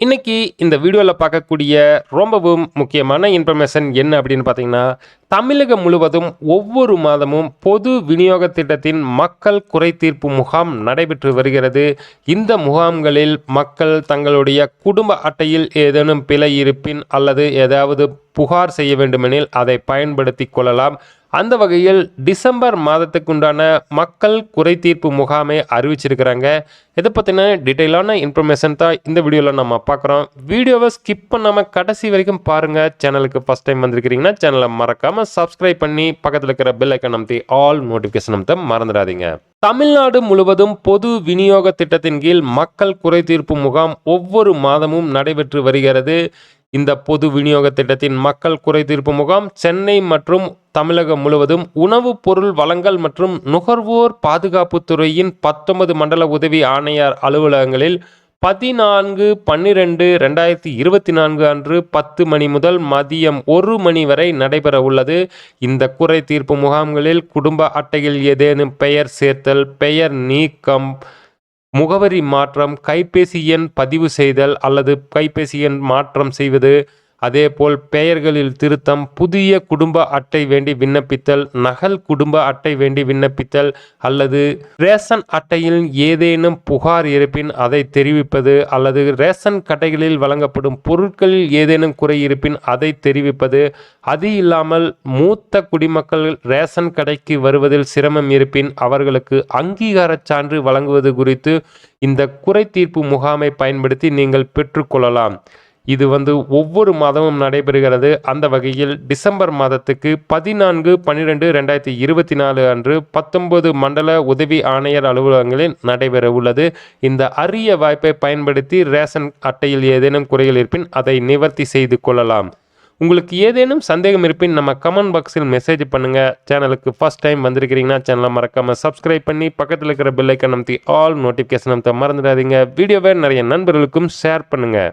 இன்னைக்கு இந்த வீடியோவில் பார்க்கக்கூடிய ரொம்பவும் முக்கியமான இன்ஃபர்மேஷன் என்ன அப்படின்னு பார்த்தீங்கன்னா தமிழகம் முழுவதும் ஒவ்வொரு மாதமும் பொது விநியோக திட்டத்தின் மக்கள் குறை தீர்ப்பு முகாம் நடைபெற்று வருகிறது. இந்த முகாம்களில் மக்கள் தங்களுடைய குடும்ப அட்டையில் ஏதேனும் பிழை இருப்பின் அல்லது ஏதாவது புகார் செய்ய வேண்டுமெனில் அதை பயன்படுத்தி கொள்ளலாம். அந்த வகையில் டிசம்பர் மாதத்துக்குண்டான மக்கள் குறை தீர்ப்பு முகாமை அறிவிச்சிருக்கிறாங்க. இதை பற்றின டீட்டெயிலான இன்ஃபர்மேஷன் தான் இந்த வீடியோவில் நம்ம பார்க்குறோம். வீடியோவை ஸ்கிப் பண்ணாமல் கடைசி வரைக்கும் பாருங்கள் சேனலுக்கு ஃபஸ்ட் டைம் வந்திருக்கிறீங்கன்னா சேனலை மறக்காமல் சப்ஸ்கிரைப் பண்ணி பக்கத்தில் இருக்கிற பெல் ஐக்கன் அமைத்தி ஆல் நோட்டிஃபிகேஷன் அமைத்த மறந்துடாதீங்க. தமிழ்நாடு முழுவதும் பொது விநியோக திட்டத்தின் கீழ் மக்கள் குறை தீர்ப்பு முகாம் ஒவ்வொரு மாதமும் நடைபெற்று வருகிறது. இந்த பொது விநியோக திட்டத்தின் மக்கள் குறை தீர்ப்பு முகாம் சென்னை மற்றும் தமிழகம் முழுவதும் உணவுப் பொருள் வழங்கல் மற்றும் நுகர்வோர் பாதுகாப்புத்துறையின் பத்தொன்பது மண்டல உதவி ஆணையர் அலுவலகங்களில் பதினான்கு பன்னிரெண்டு ரெண்டாயிரத்தி இருபத்தி நான்கு அன்று பத்து மணி முதல் மதியம் ஒரு மணி வரை நடைபெற உள்ளது. இந்த குறை தீர்ப்பு முகாம்களில் குடும்ப அட்டையில் ஏதேனும் பெயர் சேர்த்தல் பெயர் நீக்கம் முகவரி மாற்றம் கைபேசி எண் பதிவு செய்தல் அல்லது கைபேசி எண் மாற்றம் செய்வது அதேபோல் பெயர்களில் திருத்தம் புதிய குடும்ப அட்டை வேண்டி விண்ணப்பித்தல் நகல் குடும்ப அட்டை வேண்டி விண்ணப்பித்தல் அல்லது ரேஷன் அட்டையில் ஏதேனும் புகார் இருப்பின் அதை தெரிவிப்பது அல்லது ரேஷன் கடைகளில் வழங்கப்படும் பொருட்களில் ஏதேனும் குறை இருப்பின் அதை தெரிவிப்பது அது இல்லாமல் மூத்த குடிமக்கள் ரேஷன் கடைக்கு வருவதில் சிரமம் இருப்பின் அவர்களுக்கு அங்கீகாரச் சான்று வழங்குவது குறித்து இந்த குறை தீர்ப்பு முகாமை பயன்படுத்தி நீங்கள் பெற்றுக்கொள்ளலாம் இது வந்து ஒவ்வொரு மாதமும் நடைபெறுகிறது. அந்த வகையில் டிசம்பர் மாதத்துக்கு பதினான்கு பன்னிரெண்டு ரெண்டாயிரத்தி இருபத்தி நாலு அன்று பத்தொன்பது மண்டல உதவி ஆணையர் அலுவலகங்களில் நடைபெற உள்ளது. இந்த அரிய வாய்ப்பை பயன்படுத்தி ரேஷன் அட்டையில் ஏதேனும் குறைகள் இருப்பின் அதை நிவர்த்தி செய்து கொள்ளலாம். உங்களுக்கு ஏதேனும் சந்தேகம் இருப்பின் நம்ம கமெண்ட் பாக்ஸில் மெசேஜ் பண்ணுங்கள் சேனலுக்கு ஃபர்ஸ்ட் டைம் வந்திருக்கிறீங்கன்னா சேனலை மறக்காமல் சப்ஸ்கிரைப் பண்ணி பக்கத்தில் இருக்கிற பில்லைக்கன் ஐக்கன் அமைத்தி ஆல் நோட்டிஃபிகேஷன் அமைத்த மறந்துடாதீங்க. வீடியோவை நிறைய நண்பர்களுக்கும் ஷேர் பண்ணுங்கள்